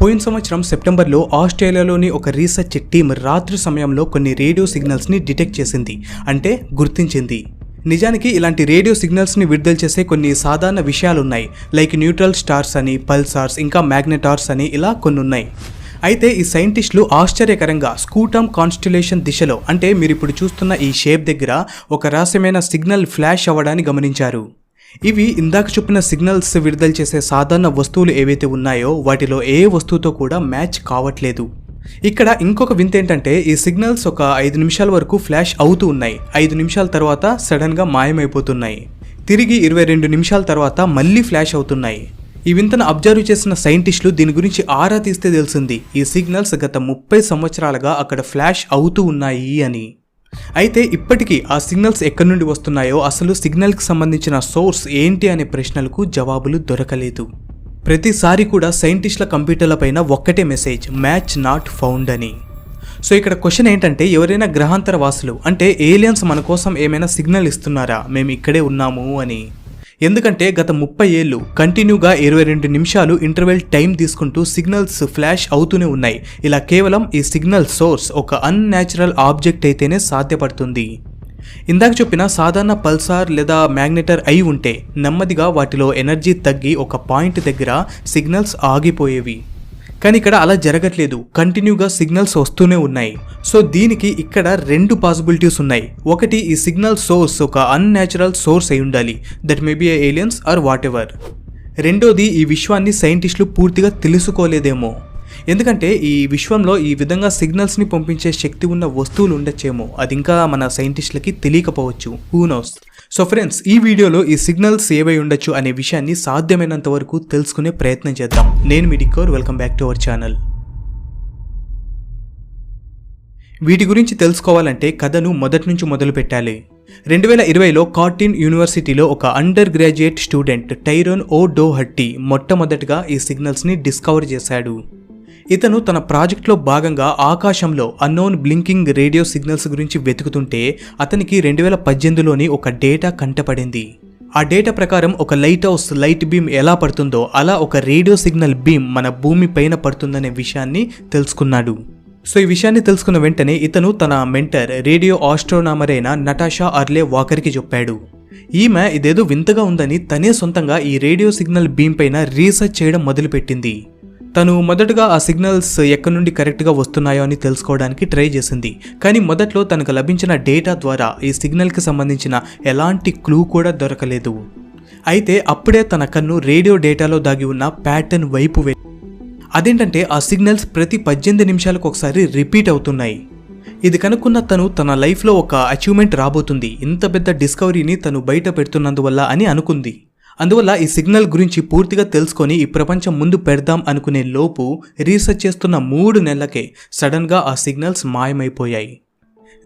పోయిన సంవత్సరం సెప్టెంబర్లో ఆస్ట్రేలియాలోని ఒక రీసెర్చ్ టీం రాత్రి సమయంలో కొన్ని రేడియో సిగ్నల్స్ని డిటెక్ట్ చేసింది అంటే గుర్తించింది. నిజానికి ఇలాంటి రేడియో సిగ్నల్స్ని విడుదల చేసే కొన్ని సాధారణ విషయాలు ఉన్నాయి లైక్ న్యూట్రల్ స్టార్స్ అని పల్సార్స్ ఇంకా మ్యాగ్నెటార్స్ అని ఇలా కొన్ని ఉన్నాయి అయితే ఈ సైంటిస్టులు ఆశ్చర్యకరంగా స్కూటమ్ కాన్స్టిలేషన్ దిశలో అంటే మీరు ఇప్పుడు చూస్తున్న ఈ షేప్ దగ్గర ఒక రహస్యమైన సిగ్నల్ ఫ్లాష్ అవ్వడాన్ని గమనించారు. ఇవి ఇందాక చెప్పిన సిగ్నల్స్ విడుదల చేసే సాధారణ వస్తువులు ఏవైతే ఉన్నాయో వాటిలో ఏ వస్తువుతో కూడా మ్యాచ్ కావట్లేదు. ఇక్కడ ఇంకొక వింత ఏంటంటే ఈ సిగ్నల్స్ ఒక ఐదు నిమిషాల వరకు ఫ్లాష్ అవుతూ ఉన్నాయి. ఐదు నిమిషాల తర్వాత సడన్గా మాయమైపోతున్నాయి. తిరిగి ఇరవై రెండు నిమిషాల తర్వాత మళ్ళీ ఫ్లాష్ అవుతున్నాయి. ఈ వింతను అబ్జర్వ్ చేసిన సైంటిస్టులు దీని గురించి ఆరా తీస్తే తెలిసింది. ఈ సిగ్నల్స్ గత ముప్పై సంవత్సరాలుగా అక్కడ ఫ్లాష్ అవుతూ ఉన్నాయి అని. అయితే ఇప్పటికీ ఆ సిగ్నల్స్ ఎక్కడి నుండి వస్తున్నాయో అసలు సిగ్నల్కి సంబంధించిన సోర్స్ ఏంటి అనే ప్రశ్నలకు జవాబులు దొరకలేదు. ప్రతిసారి కూడా సైంటిస్టుల కంప్యూటర్ల పైన ఒక్కటే మెసేజ్ మ్యాచ్ నాట్ ఫౌండ్ అని. సో ఇక్కడ క్వశ్చన్ ఏంటంటే ఎవరైనా గ్రహాంతర వాసులు అంటే ఏలియన్స్ మన కోసం ఏమైనా సిగ్నల్ ఇస్తున్నారా? మేము ఇక్కడే ఉన్నాము అని. ఎందుకంటే గత ముప్పై ఏళ్ళు కంటిన్యూగా ఇరవై రెండు నిమిషాలు ఇంటర్వెల్ టైం తీసుకుంటూ సిగ్నల్స్ ఫ్లాష్ అవుతూనే ఉన్నాయి. ఇలా కేవలం ఈ సిగ్నల్ సోర్స్ ఒక అన్యాచురల్ ఆబ్జెక్ట్ అయితేనే సాధ్యపడుతుంది. ఇందాక చెప్పిన సాధారణ పల్సార్ లేదా మ్యాగ్నెటర్ అయి ఉంటే నెమ్మదిగా వాటిలో ఎనర్జీ తగ్గి ఒక పాయింట్ దగ్గర సిగ్నల్స్ ఆగిపోయేవి. కానీ ఇక్కడ అలా జరగట్లేదు. కంటిన్యూగా సిగ్నల్స్ వస్తూనే ఉన్నాయి. సో దీనికి ఇక్కడ రెండు పాసిబిలిటీస్ ఉన్నాయి. ఒకటి ఈ సిగ్నల్ సోర్స్ ఒక అన్యాచురల్ సోర్స్ అయి ఉండాలి. That may be aliens or whatever ever రెండోది ఈ విశ్వాన్ని సైంటిస్టులు పూర్తిగా తెలుసుకోలేదేమో. ఎందుకంటే ఈ విశ్వంలో ఈ విధంగా సిగ్నల్స్ని పంపించే శక్తి ఉన్న వస్తువులు ఉండొచ్చేమో. అది ఇంకా మన సైంటిస్టులకి తెలియకపోవచ్చు. హూ నోస్ సో ఫ్రెండ్స్ ఈ వీడియోలో ఈ సిగ్నల్స్ ఏవై ఉండొచ్చు అనే విషయాన్ని సాధ్యమైనంత వరకు తెలుసుకునే ప్రయత్నం చేద్దాం. నేను మిడికోర్ welcome back to our channel. వీటి గురించి తెలుసుకోవాలంటే కథను మొదటి నుంచి మొదలు పెట్టాలి. రెండు వేల ఇరవైలో కార్టిన్ యూనివర్సిటీలో ఒక అండర్ గ్రాడ్యుయేట్ స్టూడెంట్ టైరోన్ ఓ డో హట్టి మొట్టమొదటిగా ఈ సిగ్నల్స్ని డిస్కవర్ చేశాడు. ఇతను తన ప్రాజెక్ట్లో భాగంగా ఆకాశంలో అన్నోన్ బ్లింకింగ్ రేడియో సిగ్నల్స్ గురించి వెతుకుతుంటే అతనికి రెండు వేల పద్దెనిమిదిలోని ఒక డేటా కంటపడింది. ఆ డేటా ప్రకారం ఒక లైట్ హౌస్ లైట్ బీమ్ ఎలా పడుతుందో అలా ఒక రేడియో సిగ్నల్ బీమ్ మన భూమి పైన పడుతుందనే విషయాన్ని తెలుసుకున్నాడు. సో ఈ విషయాన్ని తెలుసుకున్న వెంటనే ఇతను తన మెంటర్ రేడియో ఆస్ట్రోనామర్ అయిన నటాషా అర్లే వాకర్కి చెప్పాడు. ఈమె ఇదేదో వింతగా ఉందని తనే సొంతంగా ఈ రేడియో సిగ్నల్ బీమ్ పైన రీసెర్చ్ చేయడం మొదలుపెట్టింది. తను మొదటగా ఆ సిగ్నల్స్ ఎక్కడి నుండి కరెక్ట్గా వస్తున్నాయో అని తెలుసుకోవడానికి ట్రై చేసింది. కానీ మొదట్లో తనకు లభించిన డేటా ద్వారా ఈ సిగ్నల్కి సంబంధించిన ఎలాంటి క్లూ కూడా దొరకలేదు. అయితే అప్పుడే తన కన్ను రేడియో డేటాలో దాగి ఉన్న ప్యాటర్న్ వైపు వె అదేంటంటే ఆ సిగ్నల్స్ ప్రతి పద్దెనిమిది నిమిషాలకు ఒకసారి రిపీట్ అవుతున్నాయి. ఇది కనుక్కున్న తను తన లైఫ్లో ఒక అచీవ్మెంట్ రాబోతుంది. ఇంత పెద్ద డిస్కవరీని తను బయట పెడుతున్నందువల్ల అని అనుకుంది. అందువల్ల ఈ సిగ్నల్ గురించి పూర్తిగా తెలుసుకొని ఈ ప్రపంచం ముందు పెడదాం అనుకునే లోపు రీసెర్చ్ చేస్తున్న మూడు నెలలకే సడన్గా ఆ సిగ్నల్స్ మాయమైపోయాయి.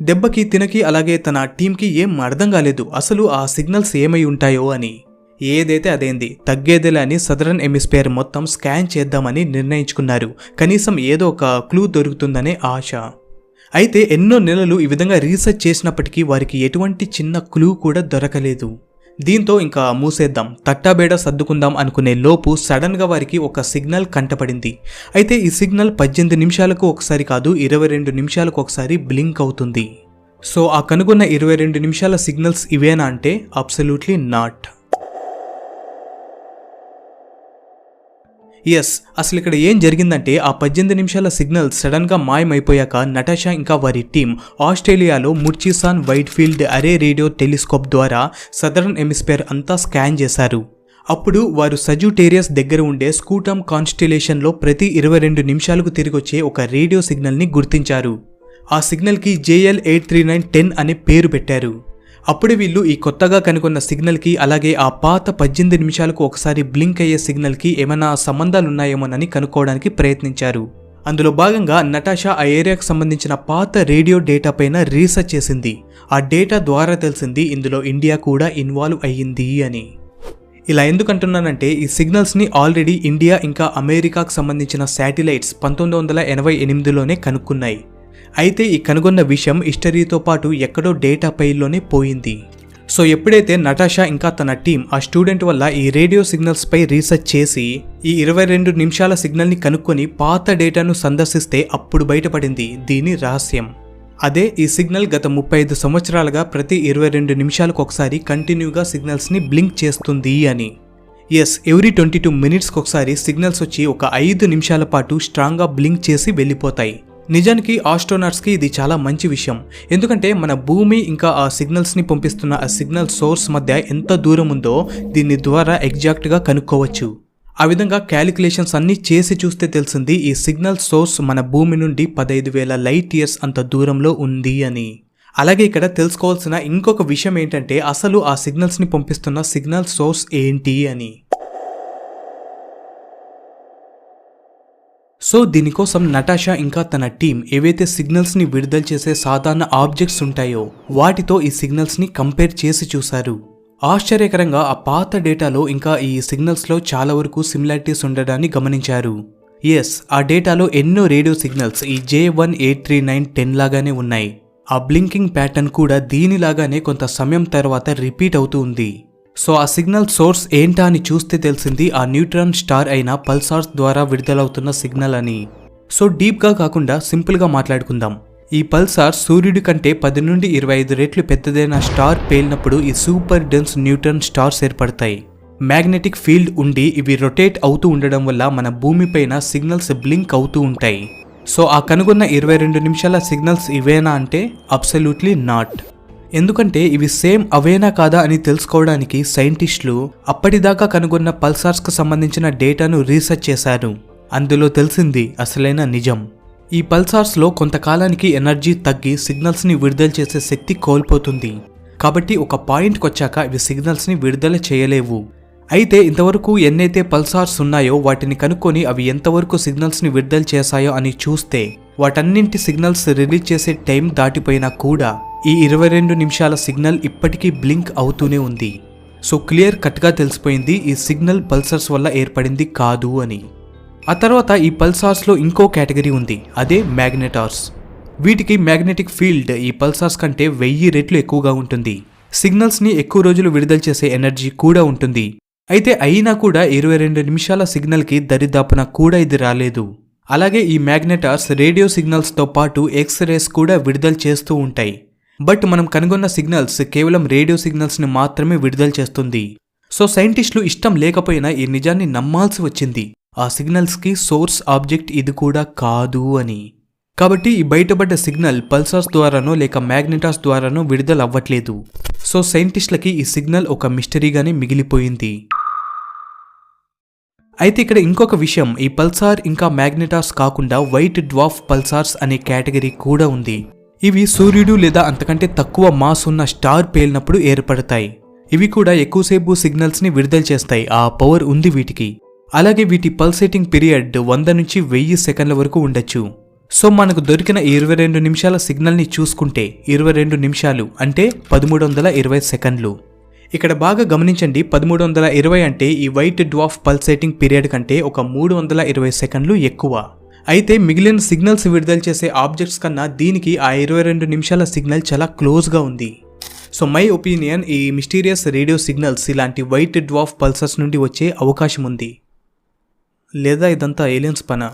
దెబ్బకి తినకి అలాగే తన టీంకి ఏం అర్థం కాలేదు. అసలు ఆ సిగ్నల్స్ ఏమై ఉంటాయో అని. ఏదైతే అదేంది తగ్గేదేలా అని సదరన్ ఎమిస్పేర్ మొత్తం స్కాన్ చేద్దామని నిర్ణయించుకున్నారు. కనీసం ఏదో ఒక క్లూ దొరుకుతుందనే ఆశ. అయితే ఎన్నో నెలలు ఈ విధంగా రీసెర్చ్ చేసినప్పటికీ వారికి ఎటువంటి చిన్న క్లూ కూడా దొరకలేదు. దీంతో ఇంకా మూసేద్దాం తట్టాబేడ సర్దుకుందాం అనుకునే లోపు సడన్గా వారికి ఒక సిగ్నల్ కంటపడింది. అయితే ఈ సిగ్నల్ పద్దెనిమిది నిమిషాలకు ఒకసారి కాదు ఇరవై రెండు నిమిషాలకు ఒకసారి బ్లింక్ అవుతుంది. సో ఆ కనుగొన్న ఇరవై రెండు నిమిషాల సిగ్నల్స్ ఇవేనా అంటే అబ్సల్యూట్లీ నాట్. ఎస్ అసలు ఇక్కడ ఏం జరిగిందంటే ఆ పద్దెనిమిది నిమిషాల సిగ్నల్ సడన్గా మాయమైపోయాక నటాషా ఇంకా వారి టీం ఆస్ట్రేలియాలో Murchison Widefield array radio telescope ద్వారా సదరన్ ఎమిస్పేర్ అంతా స్కాన్ చేశారు. అప్పుడు వారు సజుటేరియస్ దగ్గర ఉండే స్కూటమ్ కాన్స్టిలేషన్లో ప్రతి ఇరవై రెండు నిమిషాలకు తిరిగొచ్చే ఒక రేడియో సిగ్నల్ని గుర్తించారు. ఆ సిగ్నల్కి JL eight three nine ten అనే పేరు పెట్టారు. అప్పుడే వీళ్ళు ఈ కొత్తగా కనుగొన్న సిగ్నల్కి అలాగే ఆ పాత పద్దెనిమిది నిమిషాలకు ఒకసారి బ్లింక్ అయ్యే సిగ్నల్కి ఏమైనా సంబంధాలు ఉన్నాయేమోనని కనుక్కోవడానికి ప్రయత్నించారు. అందులో భాగంగా నటాషా ఆ ఏరియాకు సంబంధించిన పాత రేడియో డేటా పైన రీసెర్చ్ చేసింది. ఆ డేటా ద్వారా తెలిసింది ఇందులో ఇండియా కూడా ఇన్వాల్వ్ అయ్యింది అని. ఇలా ఎందుకంటున్నానంటే ఈ సిగ్నల్స్ని ఆల్రెడీ ఇండియా ఇంకా అమెరికాకు సంబంధించిన శాటిలైట్స్ పంతొమ్మిది వందల ఎనభై ఎనిమిదిలోనే కనుక్కున్నాయి. అయితే ఈ కనుగొన్న విషయం హిస్టరీతో పాటు ఎక్కడో డేటా పైల్లోనే పోయింది. సో ఎప్పుడైతే నటాషా ఇంకా తన టీం ఆ స్టూడెంట్ వల్ల ఈ రేడియో సిగ్నల్స్ పై రీసెర్చ్ చేసి ఈ ఇరవై రెండు నిమిషాల సిగ్నల్ని కనుక్కొని పాత డేటాను సందర్శిస్తే అప్పుడు బయటపడింది దీని రహస్యం. అదే ఈ సిగ్నల్ గత ముప్పై ఐదు సంవత్సరాలుగా ప్రతి ఇరవై రెండు నిమిషాలకు ఒకసారి కంటిన్యూగా సిగ్నల్స్ని బ్లింక్ చేస్తుంది అని. ఎస్ ఎవ్రీ ట్వంటీ టూ మినిట్స్కి ఒకసారి సిగ్నల్స్ వచ్చి ఒక ఐదు నిమిషాల పాటు స్ట్రాంగ్గా బ్లింక్ చేసి వెళ్ళిపోతాయి. నిజానికి ఆస్ట్రోనాట్స్కి ఇది చాలా మంచి విషయం. ఎందుకంటే మన భూమి ఇంకా ఆ సిగ్నల్స్ని పంపిస్తున్న ఆ సిగ్నల్ సోర్స్ మధ్య ఎంత దూరం ఉందో దీని ద్వారా ఎగ్జాక్ట్గా కనుక్కోవచ్చు. ఆ విధంగా క్యాలిక్యులేషన్స్ అన్నీ చేసి చూస్తే తెలిసింది ఈ సిగ్నల్ సోర్స్ మన భూమి నుండి పదహైదు వేల లైట్ ఇయర్స్ అంత దూరంలో ఉంది అని. అలాగే ఇక్కడ తెలుసుకోవాల్సిన ఇంకొక విషయం ఏంటంటే అసలు ఆ సిగ్నల్స్ని పంపిస్తున్న సిగ్నల్ సోర్స్ ఏంటి అని. సో దీనికోసం నటాషా ఇంకా తన టీం ఏవైతే సిగ్నల్స్ని విడుదల చేసే సాధారణ ఆబ్జెక్ట్స్ ఉంటాయో వాటితో ఈ సిగ్నల్స్ని కంపేర్ చేసి చూశారు. ఆశ్చర్యకరంగా ఆ పాత డేటాలో ఇంకా ఈ సిగ్నల్స్లో చాలా వరకు సిమిలారిటీస్ ఉండడాన్ని గమనించారు. ఎస్ ఆ డేటాలో ఎన్నో రేడియో సిగ్నల్స్ ఈ J one eight three nine ten లాగానే ఉన్నాయి. ఆ బ్లింకింగ్ ప్యాటర్న్ కూడా దీనిలాగానే కొంత సమయం తర్వాత రిపీట్ అవుతూ ఉంది. సో ఆ సిగ్నల్ సోర్స్ ఏంటా అని చూస్తే తెలిసింది ఆ న్యూట్రాన్ స్టార్ అయిన పల్సార్స్ ద్వారా విడుదలవుతున్న సిగ్నల్ అని. సో డీప్గా కాకుండా సింపుల్గా మాట్లాడుకుందాం. ఈ పల్సార్ సూర్యుడి కంటే పది నుండి ఇరవై ఐదు రెట్లు పెద్దదైన స్టార్ పేలినప్పుడు ఈ సూపర్ డెన్స్ న్యూట్రన్ స్టార్స్ ఏర్పడతాయి. మ్యాగ్నెటిక్ ఫీల్డ్ ఉండి ఇవి రొటేట్ అవుతూ ఉండడం వల్ల మన భూమిపైన సిగ్నల్స్ బ్లింక్ అవుతూ ఉంటాయి. సో ఆ కనుగొన్న ఇరవై రెండు నిమిషాల సిగ్నల్స్ ఇవేనా అంటే? Absolutely not. ఎందుకంటే ఇవి సేమ్ అవేనా కాదా అని తెలుసుకోవడానికి సైంటిస్టులు అప్పటిదాకా కనుగొన్న పల్సార్స్కు సంబంధించిన డేటాను రీసెర్చ్ చేశారు. అందులో తెలిసింది అసలైన నిజం. ఈ పల్సార్స్లో కొంతకాలానికి ఎనర్జీ తగ్గి సిగ్నల్స్ని విడుదల చేసే శక్తి కోల్పోతుంది. కాబట్టి ఒక పాయింట్కి వచ్చాక ఇవి సిగ్నల్స్ని విడుదల చేయలేవు. అయితే ఇంతవరకు ఎన్నైతే పల్సార్స్ ఉన్నాయో వాటిని కనుక్కొని అవి ఎంతవరకు సిగ్నల్స్ని విడుదల చేశాయో అని చూస్తే వాటన్నింటి సిగ్నల్స్ రిలీజ్ చేసే టైం దాటిపోయినా కూడా ఈ ఇరవై రెండు నిమిషాల సిగ్నల్ ఇప్పటికీ బ్లింక్ అవుతూనే ఉంది. సో క్లియర్ కట్గా తెలిసిపోయింది ఈ సిగ్నల్ పల్సర్స్ వల్ల ఏర్పడింది కాదు అని. ఆ తర్వాత ఈ పల్సార్స్లో ఇంకో కేటగిరీ ఉంది అదే మ్యాగ్నెటార్స్. వీటికి మ్యాగ్నెటిక్ ఫీల్డ్ ఈ పల్సార్స్ కంటే వెయ్యి రెట్లు ఎక్కువగా ఉంటుంది. సిగ్నల్స్ని ఎక్కువ రోజులు విడుదల చేసే ఎనర్జీ కూడా ఉంటుంది. అయితే అయినా కూడా ఇరవై రెండు నిమిషాల సిగ్నల్కి దరిదాపున కూడా ఇది రాలేదు. అలాగే ఈ మ్యాగ్నెటార్స్ రేడియో సిగ్నల్స్తో పాటు ఎక్స్ రేస్ కూడా విడుదల చేస్తూ ఉంటాయి. బట్ మనం కనుగొన్న సిగ్నల్స్ కేవలం రేడియో సిగ్నల్స్ని మాత్రమే విడుదల చేస్తుంది. సో సైంటిస్టులు ఇష్టం లేకపోయినా ఈ నిజాన్ని నమ్మాల్సి వచ్చింది. ఆ సిగ్నల్స్కి సోర్స్ ఆబ్జెక్ట్ ఇది కూడా కాదు అని. కాబట్టి ఈ బయటపడ్డ సిగ్నల్ పల్సర్స్ ద్వారానో లేక మ్యాగ్నెటాస్ ద్వారానో విడుదల అవ్వట్లేదు. సో సైంటిస్టులకి ఈ సిగ్నల్ ఒక మిస్టరీగానే మిగిలిపోయింది. అయితే ఇక్కడ ఇంకొక విషయం. ఈ పల్సార్ ఇంకా మ్యాగ్నెటాస్ కాకుండా వైట్ డ్వాఫ్ పల్సార్స్ అనే కేటగిరీ కూడా ఉంది. ఇవి సూర్యుడు లేదా అంతకంటే తక్కువ మాస్ ఉన్న స్టార్ పేలినప్పుడు ఏర్పడతాయి. ఇవి కూడా ఎక్కువసేపు సిగ్నల్స్ని విడుదల చేస్తాయి. ఆ పవర్ ఉంది వీటికి. అలాగే వీటి పల్సేటింగ్ పీరియడ్ వంద నుంచి వెయ్యి సెకండ్ల వరకు ఉండొచ్చు. సో మనకు దొరికిన ఇరవై రెండు నిమిషాల సిగ్నల్ని చూసుకుంటే ఇరవై రెండు నిమిషాలు అంటే పదమూడు వందల ఇరవై సెకండ్లు. ఇక్కడ బాగా గమనించండి పదమూడు వందల ఇరవై అంటే ఈ వైట్ డ్వాఫ్ పల్సేటింగ్ పీరియడ్ కంటే ఒక మూడు వందల ఇరవై సెకండ్లు ఎక్కువ. అయితే మిగిలిన సిగ్నల్స్ విడుదల చేసే ఆబ్జెక్ట్స్ కన్నా దీనికి ఆ ఇరవై రెండు నిమిషాల సిగ్నల్ చాలా క్లోజ్గా ఉంది. సో మై ఒపీనియన్ ఈ మిస్టీరియస్ రేడియో సిగ్నల్స్ ఇలాంటి వైట్ డ్వాఫ్ పల్సర్స్ నుండి వచ్చే అవకాశం ఉంది. లేదా ఇదంతా ఏలియన్స్ పన?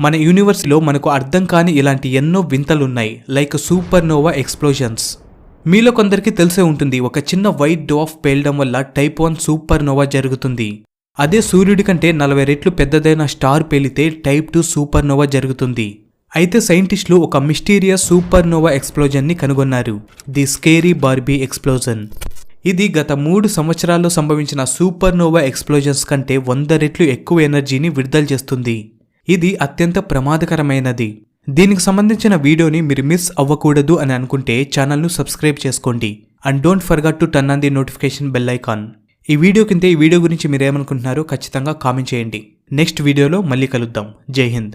మన యూనివర్స్లో మనకు అర్థం కాని ఇలాంటి ఎన్నో వింతలున్నాయి లైక్ సూపర్ నోవా ఎక్స్ప్లోజన్స్ మీలో కొందరికి తెలిసే ఉంటుంది ఒక చిన్న వైట్ డ్వాఫ్ పేలడం వల్ల టైప్ వన్ సూపర్ నోవా జరుగుతుంది. అదే సూర్యుడి కంటే నలభై రెట్లు పెద్దదైన స్టార్ పేలితే టైప్ టూ సూపర్ నోవా జరుగుతుంది. అయితే సైంటిస్టులు ఒక మిస్టీరియస్ సూపర్ నోవా ఎక్స్ప్లోజన్ని కనుగొన్నారు. The scary Barbie explosion. ఇది గత మూడు సంవత్సరాల్లో సంభవించిన సూపర్ నోవా ఎక్స్ప్లోజన్స్ కంటే వంద రెట్లు ఎక్కువ ఎనర్జీని విడుదల చేస్తుంది. ఇది అత్యంత ప్రమాదకరమైనది. దీనికి సంబంధించిన వీడియోని మీరు మిస్ అవ్వకూడదు అని అనుకుంటే ఛానల్ను సబ్స్క్రైబ్ చేసుకోండి. And don't forget to turn on the notification bell icon. ఈ వీడియో కింద ఈ వీడియో గురించి మీరేమనుకుంటున్నారో ఖచ్చితంగా కామెంట్ చేయండి. నెక్స్ట్ వీడియోలో మళ్ళీ కలుద్దాం. జై హింద్.